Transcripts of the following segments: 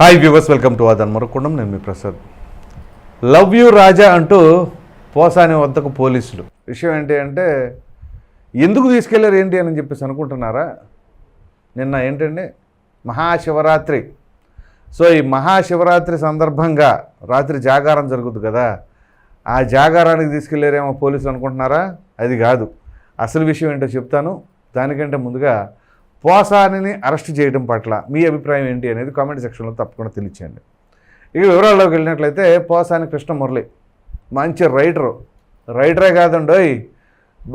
Hi viewers welcome to అదన్ మరొకుండం నేను మీ ప్రసాద్. లవ్ యూ రాజా అంటూ పోసాని వద్దకు పోలీసులు. విషయం ఏంటి అంటే ఎందుకు తీసుకెళ్ళారు ఏంటి అని చెప్పేసి అనుకుంటున్నారా? నిన్న ఏంటండి? మహాశివరాత్రి. సో ఈ మహాశివరాత్రి సందర్భంగా రాత్రి జాగారం జరుగుతుంది కదా. ఆ జాగారానికి తీసుకెళ్ళారేమో పోలీసులు అనుకుంటున్నారా? అది కాదు. అసలు విషయం ఏంటో చెప్తాను. దానికంటే ముందుగా పోసానిని అరెస్ట్ చేయడం పట్ల మీ అభిప్రాయం ఏంటి అనేది కామెంట్ సెక్షన్లో తప్పకుండా తెలియచేయండి. ఇక వివరాల్లోకి వెళ్ళినట్లయితే పోసాని కృష్ణమురళి మంచి రైటరు రైటరే కాదండోయ్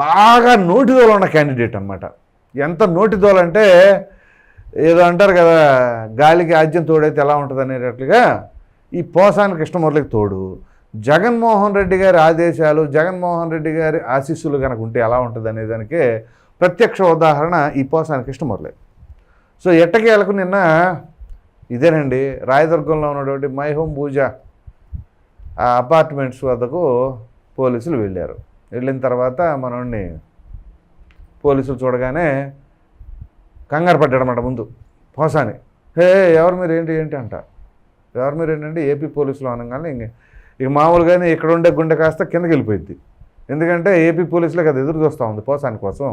బాగా నోటిదోలు ఉన్న క్యాండిడేట్ అనమాట ఎంత నోటిదోలు అంటే ఏదో అంటారు కదా గాలికి ఆద్యం తోడైతే ఎలా ఉంటుంది అనేటట్లుగా ఈ పోసాని కృష్ణమురళికి తోడు. జగన్మోహన్ రెడ్డి గారి ఆదేశాలు జగన్మోహన్ రెడ్డి గారి ఆశీస్సులు కనుక ఉంటే ఎలా ఉంటుంది అనేదానికే ప్రత్యక్ష ఉదాహరణ ఈ పోసాని కృష్ణమురళి సో ఎట్టకేలకు నిన్న ఇదేనండి రాయదుర్గంలో ఉన్నటువంటి మై హోమ్ పూజ ఆ అపార్ట్మెంట్స్ వద్దకు పోలీసులు వెళ్ళారు. వెళ్ళిన తర్వాత మనల్ని పోలీసులు చూడగానే కంగారు పడ్డాడనమాట ముందు పోసాని. హే ఎవరు మీరు? ఏంటి? ఏంటి? అంట. ఎవరు మీరు? ఏంటంటే ఏపీ పోలీసులు అనగానే ఇంక ఇక మామూలుగానే ఇక్కడ ఉండే గుండె కాస్త కిందకి వెళ్ళిపోయింది ఎందుకంటే ఏపీ పోలీసులకు అది ఎదురు చూస్తూ ఉంది పోసాని కోసం.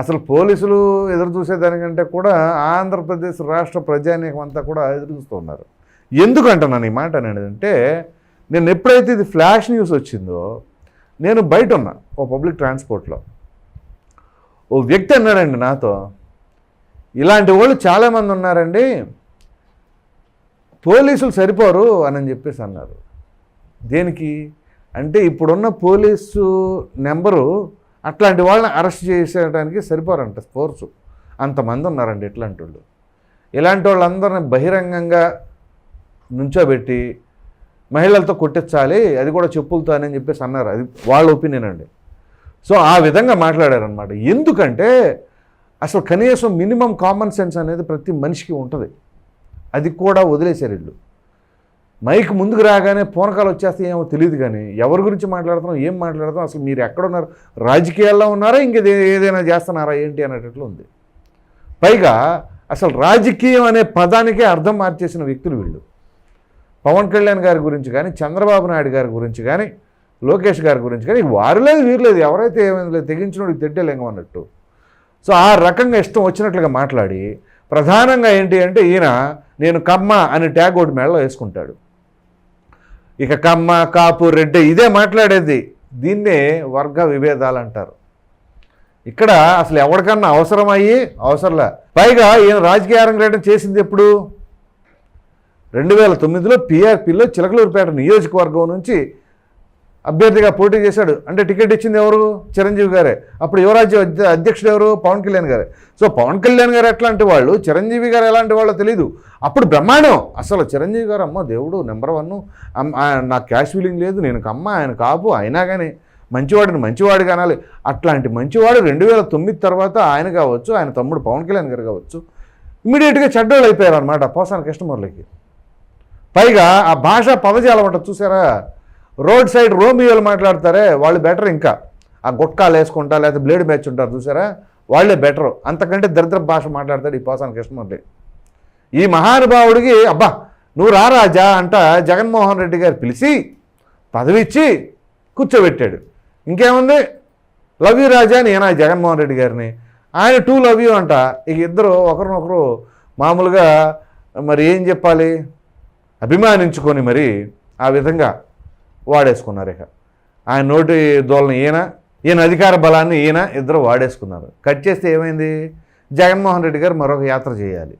అసలు పోలీసులు ఎదురు చూసేదానికంటే కూడా ఆంధ్రప్రదేశ్ రాష్ట్ర ప్రజానీకం అంతా కూడా ఎదురు చూస్తున్నారు ఎందుకంటున్నాను ఈ మాట అనేది అంటే నేను ఎప్పుడైతే ఇది ఫ్లాష్ న్యూస్ వచ్చిందో నేను బయట ఉన్నా ఓ పబ్లిక్ ట్రాన్స్పోర్ట్లో. ఓ వ్యక్తి అన్నాడండి నాతో ఇలాంటి వాళ్ళు చాలామంది ఉన్నారండి పోలీసులు సరిపోరు అని చెప్పేసి అన్నారు. దేనికి? అంటే ఇప్పుడున్న పోలీసు నెంబరు అట్లాంటి వాళ్ళని అరెస్ట్ చేసేయడానికి సరిపోరంట ఫోర్సు. అంతమంది ఉన్నారండి ఇట్లాంటి వాళ్ళు ఇలాంటి వాళ్ళందరిని బహిరంగంగా నుంచోబెట్టి మహిళలతో కొట్టించాలి అది కూడా చెప్పులతో అని చెప్పేసి అన్నారు. అది వాళ్ళ ఒపీనియన్ అండి. సో ఆ విధంగా మాట్లాడారనమాట ఎందుకంటే అసలు కనీసం మినిమం కామన్ సెన్స్ అనేది ప్రతి మనిషికి ఉంటుంది. అది కూడా వదిలేశారు వీళ్ళు. మైక్ ముందుకు రాగానే పూనకాలు వచ్చేస్తే ఏమో తెలియదు కానీ ఎవరి గురించి మాట్లాడుతున్నాం ఏం మాట్లాడుతున్నాం అసలు మీరు ఎక్కడున్నారు రాజకీయాల్లో ఉన్నారా ఇంక ఏదైనా చేస్తున్నారా ఏంటి అనేటట్లు ఉంది. పైగా అసలు రాజకీయం అనే పదానికే అర్థం మార్చేసిన వ్యక్తులు వీళ్ళు. పవన్ కళ్యాణ్ గారి గురించి కానీ చంద్రబాబు నాయుడు గారి గురించి కానీ లోకేష్ గారి గురించి కానీ వారు లేదు వీరు లేదు ఎవరైతే ఏమైంది లేదు తెగించినోడికి తిట్టలేంగం అన్నట్టు. సో ఆ రకంగా ఇష్టం వచ్చినట్లుగా మాట్లాడి ప్రధానంగా ఏంటి అంటే ఈయన నేను కమ్మ అని ట్యాగ్ ఒకటి మెడలో వేసుకుంటాడు. ఇక కమ్మ కాపు రెడ్డి ఇదే మాట్లాడేది. దీన్నే వర్గ విభేదాలు అంటారు ఇక్కడ అసలు ఎవరికన్నా అవసరం అయ్యి? అవసరంలే. పైగా ఈయన రాజకీయ అరంగేటం చేసింది ఎప్పుడు? రెండు వేల తొమ్మిదిలో పీఆర్పీలో చిలకలూరుపేట నియోజకవర్గం నుంచి అభ్యర్థిగా పోటీ చేశాడు. అంటే టికెట్ ఇచ్చింది ఎవరు? చిరంజీవి గారే. అప్పుడు యువరాజ్య అధ్యక్షుడు ఎవరు? పవన్ కళ్యాణ్ గారే. సో పవన్ కళ్యాణ్ గారు ఎట్లాంటి వాళ్ళు? చిరంజీవి గారు ఎలాంటి వాళ్ళో తెలియదు అప్పుడు బ్రహ్మాండం. అసలు చిరంజీవి గారు అమ్మ దేవుడు నెంబర్ వన్. నాకు క్యాష్ ఫీలింగ్ లేదు. నేను అమ్మ ఆయన కాపు అయినా కానీ మంచివాడిని మంచివాడు కానాలి. అట్లాంటి మంచివాడు రెండు వేల తొమ్మిది తర్వాత ఆయన కావచ్చు ఆయన తమ్ముడు పవన్ కళ్యాణ్ గారు కావచ్చు ఇమీడియట్గా చెడ్డోళ్ళు అయిపోయారు అనమాట పోసాన కస్టమర్లకి పైగా ఆ భాష పదజాలం అంట చూసారా? రోడ్ సైడ్ రోమియోలు మాట్లాడతారే వాళ్ళు బెటర్ ఇంకా. ఆ గుట్కాలు వేసుకుంటా లేకపోతే బ్లేడ్ మ్యాచ్ ఉంటారు చూసారా? వాళ్ళే బెటర్. అంతకంటే దరిద్ర భాష మాట్లాడతాడు ఈ పోసాన కృష్ణమూర్తి. ఈ మహానుభావుడికి అబ్బా నువ్వు రా రాజా అంట జగన్మోహన్ రెడ్డి గారు పిలిచి పదవి ఇచ్చి కూర్చోబెట్టాడు. ఇంకేముంది? లవ్ యూ రాజా అని ఈయన జగన్మోహన్ రెడ్డి గారిని. ఆయన టూ లవ్ యూ అంట. ఇక ఇద్దరు ఒకరినొకరు మామూలుగా మరి ఏం చెప్పాలి? అభిమానించుకొని మరి ఆ విధంగా వాడేసుకున్నారు ఇక. ఆయన నోటి దోళన ఈయన ఈయన అధికార బలాన్ని ఈయన ఇద్దరు వాడేసుకున్నారు. కట్ చేస్తే ఏమైంది? జగన్మోహన్ రెడ్డి గారు మరొక యాత్ర చేయాలి.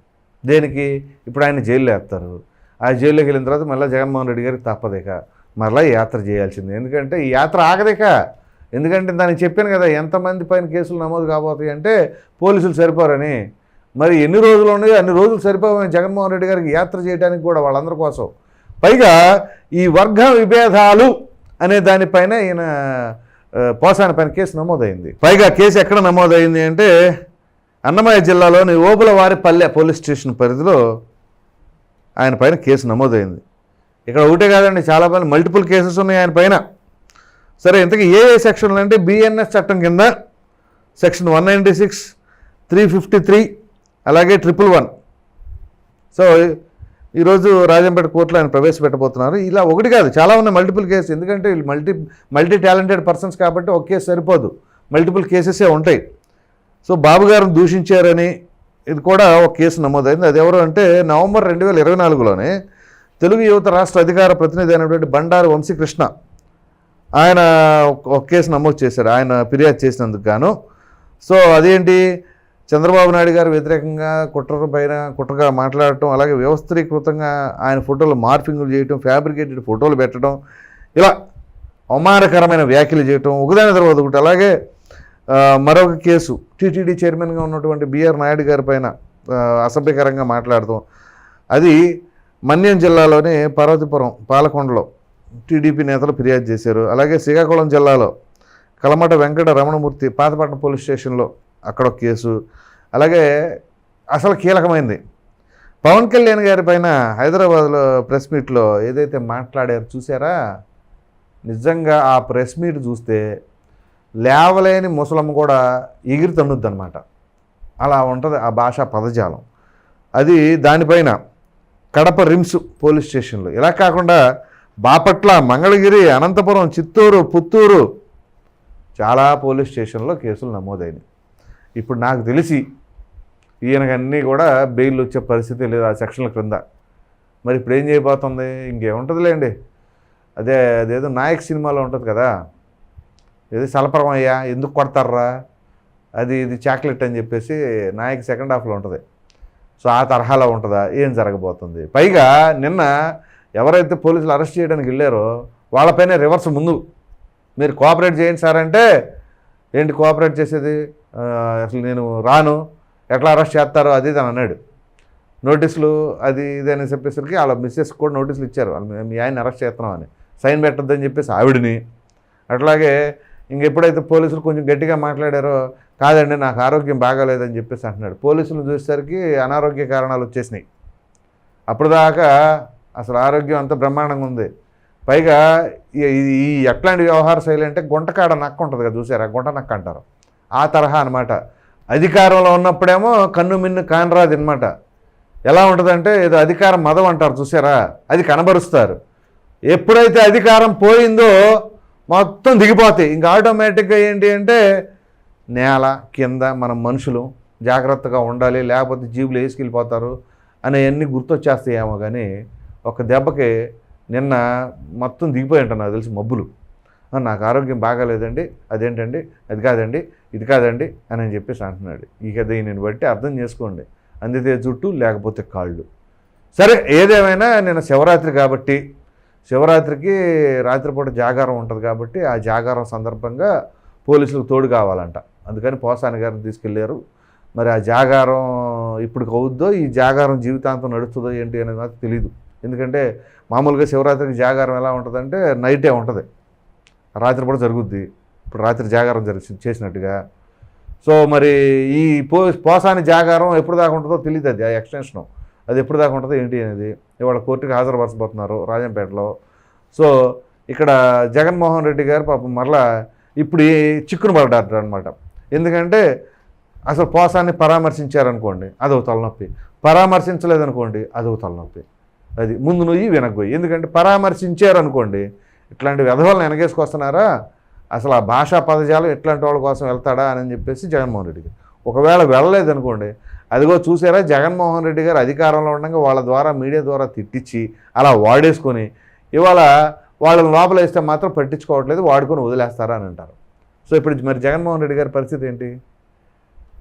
దేనికి? ఇప్పుడు ఆయన జైల్లో వేస్తారు. ఆ జైల్లోకి వెళ్ళిన తర్వాత మళ్ళీ జగన్మోహన్ రెడ్డి గారికి తప్పదిక మరలా యాత్ర చేయాల్సింది. ఎందుకంటే ఈ యాత్ర ఆగదిక ఎందుకంటే దానికి చెప్పాను కదా ఎంతమంది పైన కేసులు నమోదు కాబోతాయి అంటే పోలీసులు సరిపోరని. మరి ఎన్ని రోజులు ఉన్నాయో? అన్ని రోజులు సరిపోయి జగన్మోహన్ రెడ్డి గారికి యాత్ర చేయడానికి కూడా వాళ్ళందరి కోసం పైగా ఈ వర్గ విభేదాలు అనే దానిపైన ఈయన ఆ, పోసాని పైన కేసు నమోదైంది. పైగా కేసు ఎక్కడ నమోదైంది అంటే అన్నమయ్య జిల్లాలోని ఓబులవారిపల్లె పోలీస్ స్టేషన్ పరిధిలో ఆయన పైన కేసు నమోదైంది. ఇక్కడ ఒకటే కాదండి చాలా మంది మల్టిపుల్ కేసెస్ ఉన్నాయి ఆయన పైన. సరే ఇంతకీ ఏ ఏ సెక్షన్లు అంటే బిఎన్ఎస్ చట్టం కింద section one ninety six three fifty three అలాగే ట్రిపుల్ వన్. సో ఈరోజు రాజంపేట కోర్టులో ఆయన ప్రవేశపెట్టబోతున్నారు. ఇలా ఒకటి కాదు చాలా ఉన్నాయి మల్టిపుల్ కేసు ఎందుకంటే వీళ్ళు మల్టీ మల్టీ టాలెంటెడ్ పర్సన్స్ కాబట్టి ఒక కేసు సరిపోదు. మల్టిపుల్ కేసెసే ఉంటాయి. సో బాబు గారిని దూషించారని ఇది కూడా ఒక కేసు నమోదైంది. అది ఎవరు అంటే నవంబర్ రెండు వేల ఇరవై నాలుగులోనే తెలుగు యువత రాష్ట్ర అధికార ప్రతినిధి అయినటువంటి బండారు వంశీకృష్ణ ఆయన ఒక- కేసు నమోదు చేశారు. ఆయన ఫిర్యాదు చేసినందుకు గాను. సో అదేంటి? చంద్రబాబు నాయుడు గారు వ్యతిరేకంగా కుట్ర పైన కుట్రగా మాట్లాడటం అలాగే వ్యవస్థీకృతంగా ఆయన ఫోటోలు మార్పింగ్లు చేయటం ఫ్యాబ్రికేటెడ్ ఫోటోలు పెట్టడం ఇలా అవమానకరమైన వ్యాఖ్యలు చేయటం ఒకదాని తర్వాత ఒకటి. అలాగే మరొక కేసు టీటీడీ చైర్మన్గా ఉన్నటువంటి బిఆర్ నాయుడు గారి పైన అసభ్యకరంగా మాట్లాడటం. అది మన్యం జిల్లాలోని పార్వతీపురం పాలకొండలో టీడీపీ నేతలు ఫిర్యాదు చేశారు. అలాగే శ్రీకాకుళం జిల్లాలో కలమట వెంకట రమణమూర్తి పాతపట్నం పోలీస్ స్టేషన్లో అక్కడ ఒక కేసు. అలాగే అసలు కీలకమైంది. పవన్ కళ్యాణ్ గారి పైన హైదరాబాద్లో ప్రెస్ మీట్లో ఏదైతే మాట్లాడారో చూసారా నిజంగా ఆ ప్రెస్ మీట్ చూస్తే లేవలేని ముసలమ్మ కూడా ఎగిరి తన్నుద్ది అనమాట అలా ఉంటుంది ఆ భాషా పదజాలం. అది దానిపైన కడప రిమ్స్ పోలీస్ స్టేషన్లో. ఇలా కాకుండా బాపట్ల మంగళగిరి అనంతపురం చిత్తూరు పుత్తూరు చాలా పోలీస్ స్టేషన్లో కేసులు నమోదైనవి ఇప్పుడు నాకు తెలిసి ఈయనకన్నీ కూడా బెయిల్ వచ్చే పరిస్థితి లేదు ఆ సెక్షన్ల క్రింద. మరి ఇప్పుడు ఏం చేయబోతుంది? ఇంకేముంటుందిలేండి. అదే అదేదో నాయక్ సినిమాలో ఉంటుంది కదా. ఏదో సలపరం అయ్యా ఎందుకు కొడతారా అది ఇది చాక్లెట్ అని చెప్పేసి నాయక్ సెకండ్ హాఫ్లో ఉంటుంది. సో ఆ తరహాలో ఉంటుందా? ఏం జరగబోతుంది? పైగా నిన్న ఎవరైతే పోలీసులు అరెస్ట్ చేయడానికి వెళ్ళారో వాళ్ళపైన రివర్స్ ముందు. మీరు కోఆపరేట్ చేయండి సార్ అంటే ఏంటి కోఆపరేట్ చేసేది? అసలు నేను రాను ఎట్లా అరెస్ట్ చేస్తారో అది ఇది అని అన్నాడు. నోటీసులు అది ఇది అని చెప్పేసరికి వాళ్ళ మిస్సెస్ కూడా నోటీసులు ఇచ్చారు. మీ ఆయన అరెస్ట్ చేస్తున్నాం అని సైన్ పెట్టొద్దని చెప్పేసి ఆవిడని. అట్లాగే ఇంక ఎప్పుడైతే పోలీసులు కొంచెం గట్టిగా మాట్లాడారో కాదండి నాకు ఆరోగ్యం బాగాలేదని చెప్పేసి అంటున్నాడు. పోలీసులు చూసేసరికి అనారోగ్య కారణాలు వచ్చేసినాయి. అప్పుడు దాకా అసలు ఆరోగ్యం అంత బ్రహ్మాండంగా ఉంది. పైగా ఈ- ఈ ఈ ఎట్లాంటి వ్యవహార శైలి అంటే గుంటకాడ నక్క ఉంటుంది కదా చూసారా? గుంట నక్క అంటారు. ఆ తరహా అనమాట అధికారంలో ఉన్నప్పుడేమో కన్ను మిన్ను కానరాదు అనమాట ఎలా ఉంటుందంటే ఏదో అధికారం మదం అంటారు చూసారా? అది కనబరుస్తారు. ఎప్పుడైతే అధికారం పోయిందో మొత్తం దిగిపోతాయి. ఇంకా ఆటోమేటిక్గా ఏంటి అంటే నేల కింద మన మనుషులు జాగ్రత్తగా ఉండాలి లేకపోతే జీవులు వేసుకెళ్ళిపోతారు అనేవన్నీ గుర్తొచ్చేస్తాయేమో కానీ ఒక దెబ్బకి నిన్న మొత్తం దిగిపోయి ఉంటాను నాకు తెలిసి మబ్బులు. నాకు ఆరోగ్యం బాగాలేదండి అదేంటండి అది కాదండి ఇది కాదండి అని అని చెప్పేసి అంటున్నాడు. ఇక దీనిని బట్టి అర్థం చేసుకోండి. అందితే జుట్టు లేకపోతే కాళ్ళు. సరే ఏదేమైనా నేను శివరాత్రి కాబట్టి శివరాత్రికి రాత్రిపూట జాగారం ఉంటుంది కాబట్టి ఆ జాగారం సందర్భంగా పోలీసులకు తోడు కావాలంట. అందుకని పోసాని గారిని తీసుకెళ్ళారు మరి ఆ జాగారం ఇప్పుడు అవుద్దో ఈ జాగారం జీవితాంతం నడుస్తుందో ఏంటి అనేది నాకు తెలియదు ఎందుకంటే మామూలుగా శివరాత్రికి జాగారం ఎలా ఉంటుందంటే నైటే ఉంటుంది. రాత్రి కూడా జరుగుద్ది. ఇప్పుడు రాత్రి జాగారం జరి చేసినట్టుగా. సో మరి ఈ పో పోసాని జాగారం ఎప్పుడు దాకా ఉంటుందో తెలియదు అది ఆ ఎక్స్టెన్షను. అది ఎప్పుడు దాకా ఉంటుందో ఏంటి అనేది. ఇవాళ కోర్టుకి హాజరుపరచబోతున్నారు రాజంపేటలో. సో ఇక్కడ జగన్మోహన్ రెడ్డి గారు పాపం మరలా ఇప్పుడు చిక్కును పడ్డారు అనమాట ఎందుకంటే అసలు పోసాన్ని పరామర్శించారనుకోండి అదో తలనొప్పి. పరామర్శించలేదనుకోండి అదో తలనొప్పి. అది ముందు నువ్వు వెనక్కి ఎందుకంటే పరామర్శించారనుకోండి ఇట్లాంటి వ్యధవాళ్ళని వెనకేసుకొస్తున్నారా అసలు ఆ భాషా పదజాలం ఇట్లాంటి వాళ్ళ కోసం వెళ్తాడా అని చెప్పేసి జగన్మోహన్ రెడ్డి గారు. ఒకవేళ వెళ్ళలేదనుకోండి అదిగో చూసారా జగన్మోహన్ రెడ్డి గారు అధికారంలో ఉండగా వాళ్ళ ద్వారా మీడియా ద్వారా తిట్టించి అలా వాడేసుకొని ఇవాళ వాళ్ళని లోపలేస్తే మాత్రం పట్టించుకోవట్లేదు వాడుకొని వదిలేస్తారా అని అంటారు. సో ఇప్పుడు మరి జగన్మోహన్ రెడ్డి గారి పరిస్థితి ఏంటి?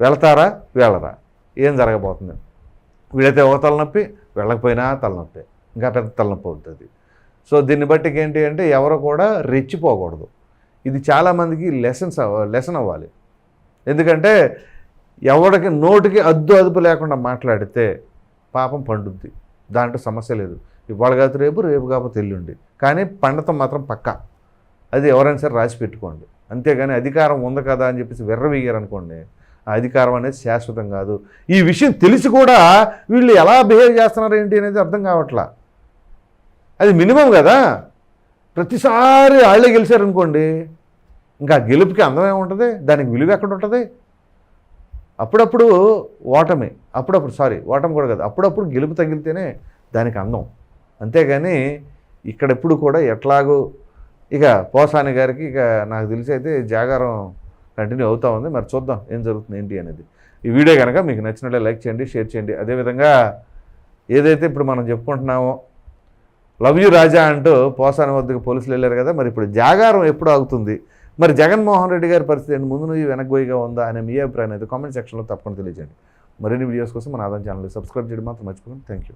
వెళ్తారా? వెళ్ళరా? ఏం జరగబోతుంది? వీడైతే ఒక తలనొప్పి వెళ్ళకపోయినా తలనొప్పి. ఇంకా పెద్ద తలనొప్పి అవుతుంది. సో దీన్ని బట్టి ఏంటి అంటే ఎవరు కూడా రెచ్చిపోకూడదు. ఇది చాలామందికి లెసన్స్ లెసన్ అవ్వాలి. ఎందుకంటే ఎవరికి నోటికి అద్దు అదుపు లేకుండా మాట్లాడితే పాపం పండుద్ది. దాంట్లో సమస్య లేదు. ఇవాళ కాదు రేపు రేపు కాకపోతే ఎల్లుండి. కానీ పండతం మాత్రం పక్క. అది ఎవరైనా సరే రాసి పెట్టుకోండి. అంతేగాని అధికారం ఉంది కదా అని చెప్పేసి వెర్రవీయారనుకోండి ఆ అధికారం అనేది శాశ్వతం కాదు. ఈ విషయం తెలిసి కూడా వీళ్ళు ఎలా బిహేవ్ చేస్తున్నారు ఏంటి అనేది అర్థం కావట్లా. అది మినిమం కదా. ప్రతిసారి వాళ్ళే గెలిచారనుకోండి ఇంకా గెలుపుకి అందమే ఉంటుంది దానికి విలువ ఎక్కడ ఉంటుంది అప్పుడప్పుడు ఓటమి అప్పుడప్పుడు సారీ ఓటమి కూడా కాదు అప్పుడప్పుడు గెలుపు తగిలితేనే దానికి అందం. అంతేగాని ఇక్కడ ఎప్పుడు కూడా ఎట్లాగో ఇక పోసాని గారికి ఇక నాకు తెలిసి అయితే జాగారం కంటిన్యూ అవుతా ఉంది. మరి చూద్దాం ఏం జరుగుతుంది ఏంటి అనేది. ఈ వీడియో కనుక మీకు నచ్చినట్లే లైక్ చేయండి షేర్ చేయండి. అదేవిధంగా ఏదైతే ఇప్పుడు మనం చెప్పుకుంటున్నామో లవ్ యూ రాజా అంటూ పోసాని వద్దకు పోలీసులు వెళ్ళారు కదా మరి ఇప్పుడు జాగారం ఎప్పుడు ఆగుతుంది? మరి జగన్మోహన్ రెడ్డి గారి పరిస్థితి ఏంటి? ముందు నుంచి వెనక్కి ఉందా అనే మీ అభిప్రాయం అయితే కామెంట్ సెక్షన్లో తప్పకుండా తెలియజేయండి. మరిన్ని వీడియోస్ కోసం మన ఆదాయం ఛానల్ సబ్స్క్రైబ్ చేయడం మాత్రం మర్చిపోకండి. Thank you